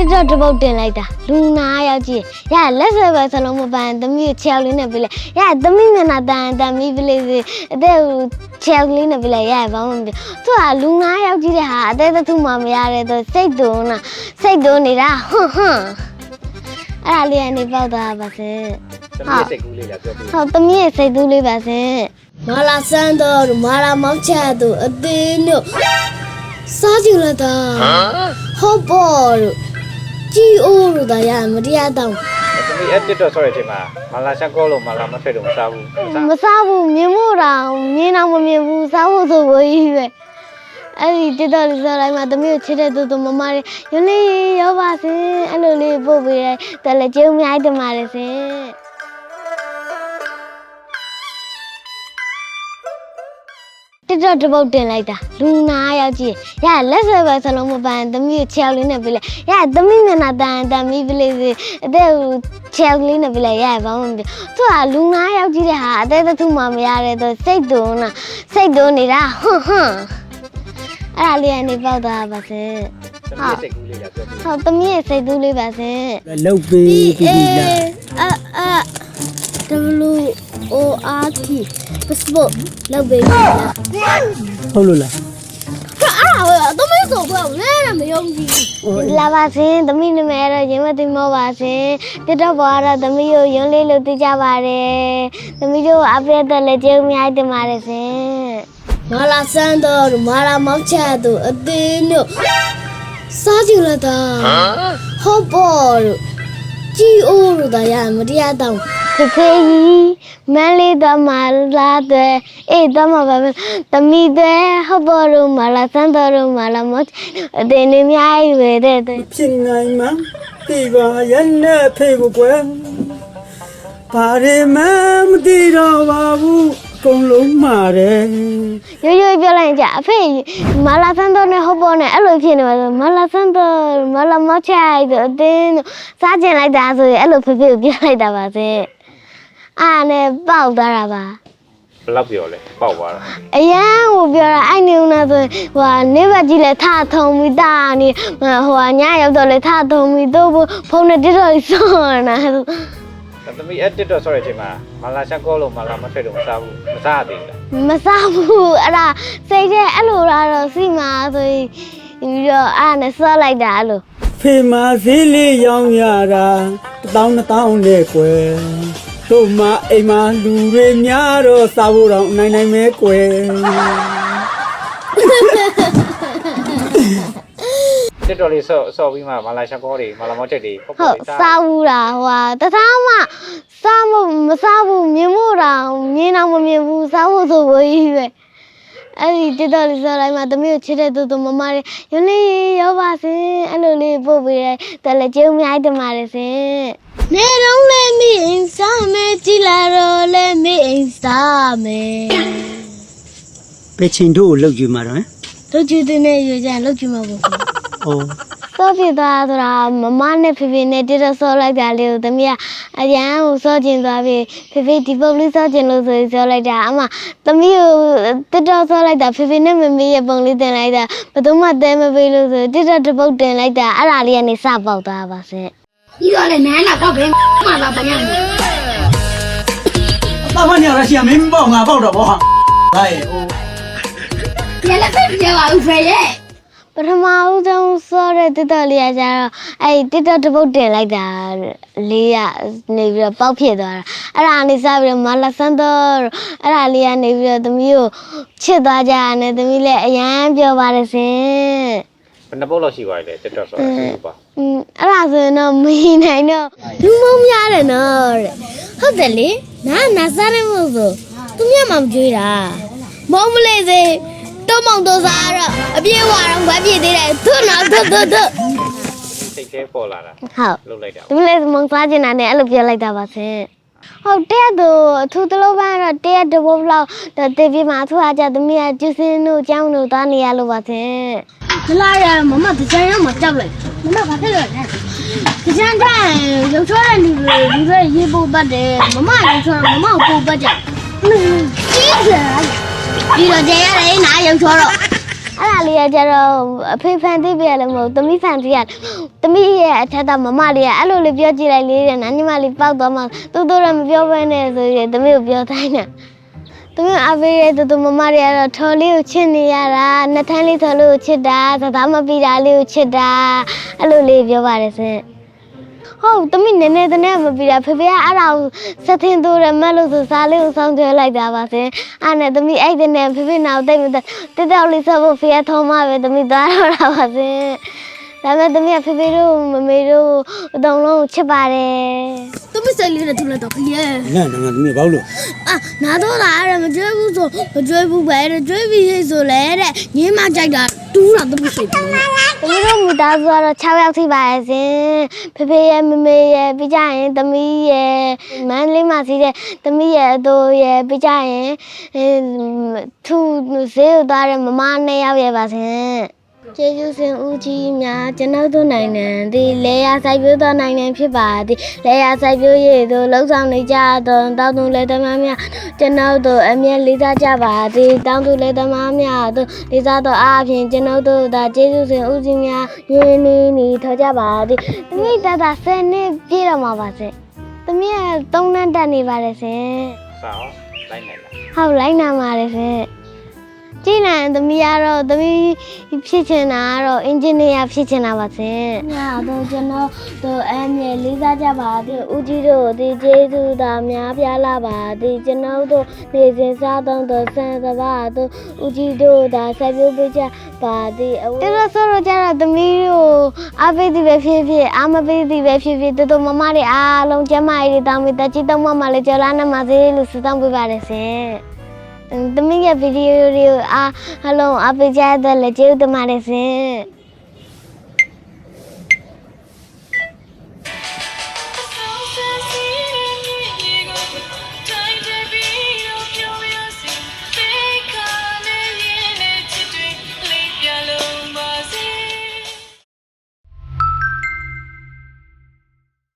တစ်တော့တစ်ပုတ်တင်လိုက်တာလူနာယောက်ကြီးရလက်ဆွဲပဲစလုံးမပန်းသမီးကိုချဲလေးနဲ့ပြလိုက်ရသမီးမျက်နှာတန်တန်မီးပြလိုက်စီအသက်ကိုချဲလေးနဲ့ပြလိုက်ရဘာမှမပြောသူကလူနာယောက်ကြီးတဲ့ဟာအသက်တစ်ခုမှမရတဲ့သူစိတ်သွန်းတာစိတ်သွန်းနေတာဟွန်းဟွန်းအဲ့ဒါလေးကနေပေါက်သွားပါစေသမီးရဲ့စိတ်ကူးလေးလားပြောပြဟုတ်သမီးရဲ့စိတ်သူးလေးပါစေမာလာစန်တော်တို့မာလာမောင်ချတ်တို့အသေးတို့စားကြည့်လိုက်တာဟုတ်ပေါ်တို့ ကြည်အိုးတို့ဒါရမတရားတောင်းသမီးအဲ့တစ်တော့ဆော့တဲ့အချိန်မှာမလာရှန်ကောလို့မလာမထွက်တော့မစားဘူးမစားမစားဘူးမြင်မို့တောင်မြင်တော့မမြင်ဘူးစားဖို့ဆိုဝေးကြီးပဲအဲ့ဒီတက်တော်လေးစားလိုက်မှသမီးကိုချစ်တဲ့သူသူမမလေးယလေးရောပါစေအဲ့လိုလေးပို့ပေးတယ်တယ်လေကျုံအများကြီးတင်ပါတယ်စေ တက်တော့တစ်ပုတ်တင်လိုက်တာလူနာယောက်ကြီးရလက်ဆွဲပဲစလုံးမပန်းသမီးကိုချဲလေးနဲ့ပြလိုက်ရသမီးမျက်နှာတန်တန်မီးပြလိုက်စီအသက်ကိုချဲလေးနဲ့ပြလိုက်ရဘာမှမပြောသူကလူနာယောက်ကြီးတဲ့ဟာအသက်တစ်ခုမှမရတဲ့သူစိတ်သွန်းတာစိတ်သွန်းနေတာဟွန်းဟွန်းအဲ့ဒါလေးကနေပေါက်သွားပါစေသမီးရဲ့စိတ်ကူးလေးလားပြောပြဟုတ်သမီးရဲ့စိတ်သူးလေးပါစေလောက်ပေးပြီပြီလားအအ W O R T Facebook လောက်ပေးလားဟုတ်လို့လားအဲ့ဒါတော့မဆိုဘူးလဲမယုံကြည်လာပါစေသမီးနာမည်ကတော့ရင်မသိမောပါစေတက်တော့ဘောကတော့သမီးကိုရုံးလေးလို့သိကြပါတယ်သမီးတို့အပြည့်တက်လည်းကျေးဇူးအများကြီးတင်ပါတယ်ရှင်မာလာစန်တော်တို့မာလာမောင်ချတ်တို့အသေးတို့စားကြည့်လိုက်တာဟုတ်ပေါ်တို့ကြည် အိုးတို့ဒါရမတရားတောင်းတဖေးကြီးမန်းလေးတော့မလာတဲ့အေးတော့မပါဘူးသမီးတဲ့ဟုတ်ပေါ်လို့မလာစမ်းတော်လို့မလာမတ်အတင်းနေများကြီးပဲတဲ့တဲ့ဖြစ်နိုင်မှဒီပါရဲ့နဲ့ဖေကိုကွယ်ဘာတွေမှမသိတော့ပါဘူးအကုန်လုံးမှာတယ်ရိုးရိုးပြောလိုက်ကြအဖေမလာစမ်းတော်နဲ့ဟုတ်ပေါ်နဲ့အဲ့လိုဖြစ်နေပါဆိုမလာစမ်းတော်မလာမတ်ချိုင်ဆိုအတင်းစားကျင်လိုက်တာဆိုရင်အဲ့လိုဖေဖေကိုပြောလိုက်တာပါစေ အားနဲ့ပေါက်သွားတာပါဘယ်လောက်ပြောလဲပေါက်သွားတာအရန်ဟိုပြောတာအဲ့နေဦးနာဆိုရင်ဟိုဟာနေဘက်ကြီးလဲထထုံပြီးတာနေဟိုဟာညရောက်တော့လဲထထုံပြီးတော့ဖုန်းနဲ့တက်တော့ဆောင်းနာသမီးအဲ့တစ်တော့ဆော့တဲ့အချိန်မှာမလာရှန်ကောလို့မလာမထွက်တော့မစားဘူးမစားသေးဘူးလားမစားဘူးအဲ့ဒါစိတ်ထဲအဲ့လိုလာတော့စီမာဆိုရင်ပြီးတော့အဲ့ဒါနဲ့ဆော့လိုက်တာအဲ့လိုဖေမဈေးလေးရောင်းရတာတစ်တောင်းတစ်တောင်းနဲ့ကွယ် တို့မအိမ်မှာလူတွေများတော့စားဖို့တော့နိုင်နိုင်မဲကွယ်တစ်တော့လေးဆော့ဆော့ပြီးမှမလာရှန်ကောတွေမလာမထွက်တွေပေါ့ဟုတ်ပေါ့စားဘူးလားဟိုဟာတသားမှစားမမစားဘူးမြင်မို့တောင်မြင်တော့မမြင်ဘူးစားဖို့ဆိုဝေးကြီးပဲအဲ့ဒီတက်တော့လေးဆော့လိုက်မှသမီးကိုချစ်တဲ့သူသူမမလေးယလေးရောပါစေအဲ့လိုလေးပို့ပေးတယ်တယ်လေကျေးဇူးအများကြီးတင်ပါတယ်ရှင် နေတော့လဲမိအင်စားမယ်ကြည်လာတော့လဲမိအင်စားမယ်ပဲချင်တို့ကိုလောက်ကြည့်မှာတော့ဟမ်တို့ကြည့်တဲ့နေရွေးကြရင်လောက်ကြည့်မှာပေါ့အော်စောဖြစ်သွားဆိုတာမမနဲ့ဖေဖေနဲ့တက်တော့ဆော့လိုက်တာလေးကိုသမီးကအရန်ကိုစောကျင်သွားပြီဖေဖေဒီပုတ်လေးစောကျင်လို့ဆိုပြီးစောလိုက်တာအမသမီးကိုတက်တော့ဆော့လိုက်တာဖေဖေနဲ့မမေရဲ့ပုံလေးတင်လိုက်တာဘယ်သူမှတဲမပေးလို့ဆိုတက်တော့တစ်ပုတ်တင်လိုက်တာအဲ့ဒါလေးကနေစပေါက်သွားပါစင် ဒီတော့လဲနန်းလာတော့ဘယ်မှာလာပါညာမလဲတာမညာရရှိမင်းပေါ့ငါပေါ့တော့ဘောဟာဒါရဲ့ဟိုညလည်းပဲပြောပါဦးဖေရဲ့ပထမဦးဆုံးစောတဲ့တက်တော့လေးကကျတော့အဲ့တက်တော့တစ်ပုတ်တင်လိုက်တာလေးကနေပြီးတော့ပေါက်ဖြစ်သွားတာအဲ့ဒါကနေစပြီးတော့မလာဆန်တော့အဲ့ဒါလေးကနေပြီးတော့သမီးကိုချစ်သွားကြတယ်သမီးလည်းအရန်ပြောပါတယ်ရှင် ဘယ်နှပုတ်လောက်ရှိပါလဲတစ်တော့ဆော့အဲ့ပါ อืมအဲ့ဒါဆိုရင်တော့မရနိုင်တော့လူမုံများတယ်နော်တဲ့ဟုတ်တယ်လေနားနာစားတယ်မဟုတ်ဆိုသူမျက်မှမကြွေးတာမုံမလေးစေတော့မောင်တော့စားတော့အပြေးဝါတော့ဝက်ပြေးသေးတယ်သွတ်နော်သွတ်သွတ်သွတ်စိတ်သေးပေါ်လာတာဟုတ်လုတ်လိုက်တာသမီးလည်းမုံစားကျင်တာနဲ့အဲ့လိုပြောလိုက်တာပါရှင်ဟုတ်တဲ့သူအထူးတလို့ပန်းတော့တဲ့တဘုတ်လောက်တော့တေးပြမှာအထူးအားကြသမီးကကျူစင်းတို့ကျောင်းတို့သားနေရလို့ပါရှင်ဒီလာရမမဒီဇိုင်းတော့မကြောက်လိုက် မမဘာဖြစ်လို့လဲဒီဇိုင်းတိုင်းရုပ်ချောတဲ့လူတွေလူတွေရေးဖို့ပတ်တယ်မမရုပ်ချောမမကိုပို့ပတ်ကြကြီးစရာဒီတော့တရားရဲနာရုပ်ချောတော့အဲ့ဒါလေးကကျတော့အဖေဖန်သိပြရလည်းမဟုတ်သမီးဖန်သိရသမီးရဲ့အထက်ကမမလေးကအဲ့လိုလေးပြောကြည့်လိုက်လေးတဲ့နာညီမလေးပောက်သွားမှတူတူတော့မပြောဘဲနဲ့ဆိုရင်သမီးကိုပြောတိုင်းတာ သမီးအဖေရဲ့တူတူမမလေးကတော့ထော်လေးကိုချစ်နေရတာနှစ်ထန်းလေးထော်လေးကိုချစ်တာသသားမပြီးတာလေးကိုချစ်တာအဲ့လိုလေးပြောပါတယ်စင်ဟုတ်တမိနည်းနည်းတည်းမပြီးတာဖေဖေကအဲ့ဒါကိုစက်ထင်းတိုးရမက်လို့ဆိုစားလေးကိုစောင်းကြွဲလိုက်တာပါစင်အဲ့နဲ့တမိအဲ့တဲ့နဲ့ဖေဖေနောက်တိတ်မတက်တက်တောက်လေးဆက်ဖို့ဖေကထုံးမပဲတမိသွားတော့တာပါစင်ဒါပေမဲ့တမိကဖေဖေတို့မမေတို့အတုံးလုံးကိုချစ်ပါတယ် သူမဆိုင်လေးနဲ့သူလည်းတော့ခရဲနာနာသမီးဘာလို့အာနာတော့လာရမကြွေးဘူးဆိုမကြွေးဘူးပဲတဲ့ကြွေးပြီးရေးဆိုလဲတဲ့ငင်းမကြိုက်တာတူးတာသူမဆိုင်ဘူးတမိတို့မိသားစုကတော့6ယောက်ထိပါရဲ့စင်ဖေဖေရဲ့မမေရဲ့ပြီးကြရင်တမိရဲ့မန်းလေးမစီတဲ့တမိရဲ့အတိုးရဲ့ပြီးကြရင်အဲသူဈေးကိုသွားတဲ့မမနှစ်ယောက်ရဲ့ပါစင် ကျေးဇူးရှင်ဦးကြီးများကျွန်ုပ်တို့နိုင်ငံသည်လေယာစိုက်ပျိုးသောနိုင်ငံဖြစ်ပါသည်လေယာစိုက်ပျိုးရေးသို့လှုပ်ဆောင်နေကြသောတောင်သူလက်သမားများကျွန်ုပ်တို့အမြဲလေးစားကြပါသည်တောင်သူလက်သမားများတို့လေးစားသောအားဖြင့်ကျွန်ုပ်တို့သာကျေးဇူးရှင်ဦးကြီးများယင်းနီးနီးထော်ကြပါသည်တမိတတာဆယ်နှစ်ပြည့်တော့မှာပါစေတမိကသုံးနှစ်တက်နေပါတယ်ရှင်စာအောင်လိုက်နိုင်လားဟုတ်လိုက်နာပါတယ်ရှင် ကြည်နိုင်သမီးကတော့သမီးဖြစ်ချင်တာကတော့အင်ဂျင်နီယာဖြစ်ချင်တာပါရှင်။ညာတော့ကျွန်တော်တို့အမြဲလေးစားကြပါသည်ဦးကြီးတို့ဒီကျေးဇူးသာများပြားလာပါသည်ကျွန်တော်တို့နေစဉ်စားသုံးသောဆန်စပါးတို့ဦးကြီးတို့သာဆက်ပြုပေးကြပါသည်။တော်တော်ဆိုတော့ကျတော့သမီးတို့အားပေးသည်ပဲဖြစ်ဖြစ်အားမပေးသည်ပဲဖြစ်ဖြစ်တို့တို့မမတွေအားလုံးကျမကြီးတောင်းပြီးတချီတောင်းမမလေးကြော်လာနေပါစေလို့ဆုတောင်းပေးပါတယ်ရှင်။ တမီးရဲ့ဗီဒီယိုတွေကိုအားအလုံးအပေးကြတဲ့လက်ကျေးဥတမလေးစင်